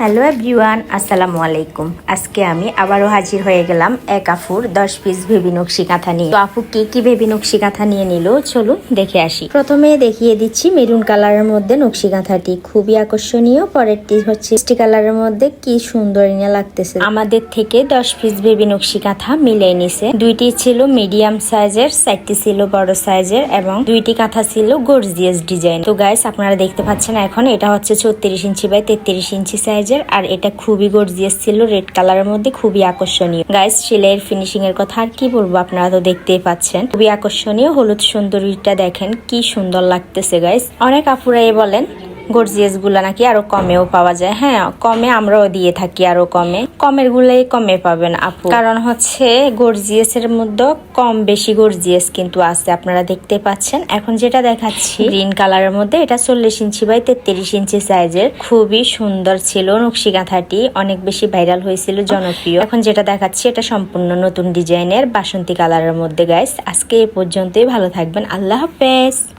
Hello everyone, আসসালামু আলাইকুম। আজকে আমি আবারও হাজির হয়ে গেলাম এক আফুর দশ পিস ভেবি নকশি কাঁথা নিয়ে। তো আপু, কি কি ভেবি নকশি কাঁথা নিয়ে নিল? চলুন দেখে আসি। প্রথমে দেখিয়ে দিচ্ছি মেরুন কালারের মধ্যে নকশি কাঁথাটি। খুবই আকর্ষণীয়। পরেরটি হচ্ছে মিষ্টি কালারের মধ্যে কি সুন্দর নিয়ে লাগতেছে। আমাদের থেকে দশ পিস ভেবি নকশি কাঁথা মিলে নিছে। দুইটি ছিল মিডিয়াম সাইজের, চারটি ছিল বড় সাইজের এবং দুইটি কাঁথা ছিল গর্জিয়াস ডিজাইন তো গাইস আপনারা দেখতে পাচ্ছেন এখন এটা হচ্ছে ছত্রিশ ইঞ্চি বাই তেত্রিশ ইঞ্চি সাইজের, আর এটা খুবই গর্জিয়াস ছিল রেড কালারের মধ্যে খুবই আকর্ষণীয়। গাইস সেলাইয়ের ফিনিশিং এর কথা আর কি বলব, আপনারা তো দেখতেই পাচ্ছেন। খুবই আকর্ষণীয়, হলুদ সুন্দরীটা দেখেন, কি সুন্দর লাগতেছে গাইস অনেক আপুরাই বলেন গর্জিয়াসগুলা নাকি আরও কমেও পাওয়া যায়। হ্যাঁ কমে আমরাও দিয়ে থাকি আরও কমে। কমের গুলাই কমে পাবেন আপু। কারণ হচ্ছে গর্জিয়াস এর মধ্যে কম বেশি গর্জিয়াস কিন্তু আছে আপনারা দেখতে পাচ্ছেন। এখন যেটা দেখাচ্ছি গ্রিন কালারের মধ্যে এটা চল্লিশ ইঞ্চি বাই তেত্রিশ ইঞ্চি সাইজের খুবই সুন্দর ছিল নকশি কাঁথাটি অনেক বেশি ভাইরাল হয়েছিল জনপ্রিয়। এখন যেটা দেখাচ্ছি এটা সম্পূর্ণ নতুন ডিজাইনের বাসন্তী কালারের মধ্যে গাইস আজকে এ পর্যন্তই ভালো থাকবেন। আল্লাহ হাফেজ।